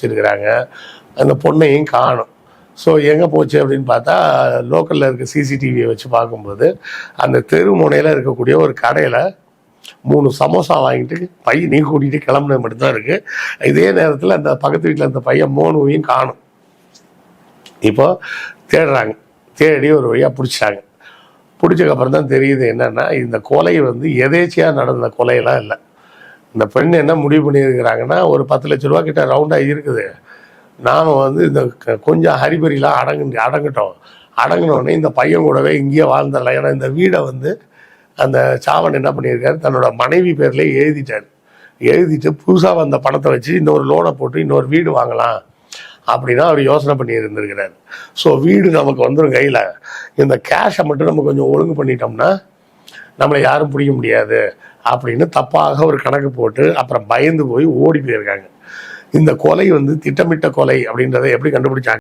இருக்கிறாங்க அந்த பொண்ணையும் காணும். ஸோ எங்கே போச்சு அப்படின்னு பார்த்தா லோக்கலில் இருக்க சிசிடிவியை வச்சு பார்க்கும்போது அந்த தெரு முனையில் இருக்கக்கூடிய ஒரு கடையில் மூணு சமோசா வாங்கிட்டு பையன் நீ கூட்டிகிட்டு கிளம்புனது மட்டும்தான் இருக்குது இதே நேரத்தில் அந்த பக்கத்து வீட்டில் அந்த பையன் மோனுவையும் காணும். இப்போ தேடுறாங்க. தேடி ஒரு வழியாக பிடிச்சாங்க பிடிச்சக்கப்புறம் தான் தெரியுது என்னன்னா இந்த கொலை வந்து எதேச்சியாக நடந்த கொலையெல்லாம் இல்லை. இந்த பெண் என்ன முடிவு பண்ணியிருக்கிறாங்கன்னா ஒரு பத்து லட்ச ரூபா கிட்ட ரவுண்டாக இருக்குது. நாம் வந்து இந்த கொஞ்சம் ஹரிபரிலாம் அடங்கு அடங்கிட்டோம். அடங்கினோடனே இந்த பையன் கூடவே இங்கேயே வாழ்ந்துடலாம். ஏன்னா இந்த வீடை வந்து அந்த சாவன் என்ன பண்ணியிருக்காரு தன்னோட மனைவி பேர்லேயே எழுதிட்டார். எழுதிட்டு புதுசாக வந்த பணத்தை வச்சு இன்னொரு லோனை போட்டு இன்னொரு வீடு வாங்கலாம் அப்படின்னா அவர் யோசனை பண்ணி இருந்திருக்கிறார் ஸோ வீடு நமக்கு வந்துடும் கையில். இந்த கேஷை மட்டும் நம்ம கொஞ்சம் ஒழுங்கு பண்ணிட்டோம்னா நம்மளை யாரும் பிடிக்க முடியாது அப்படின்னு தப்பாக ஒரு கணக்கு போட்டு அப்புறம் பயந்து போய் ஓடி போயிருக்காங்க. இந்த கொலை வந்து திட்டமிட்ட கொலை அப்படின்றத எப்படி கண்டுபிடிச்சாங்க?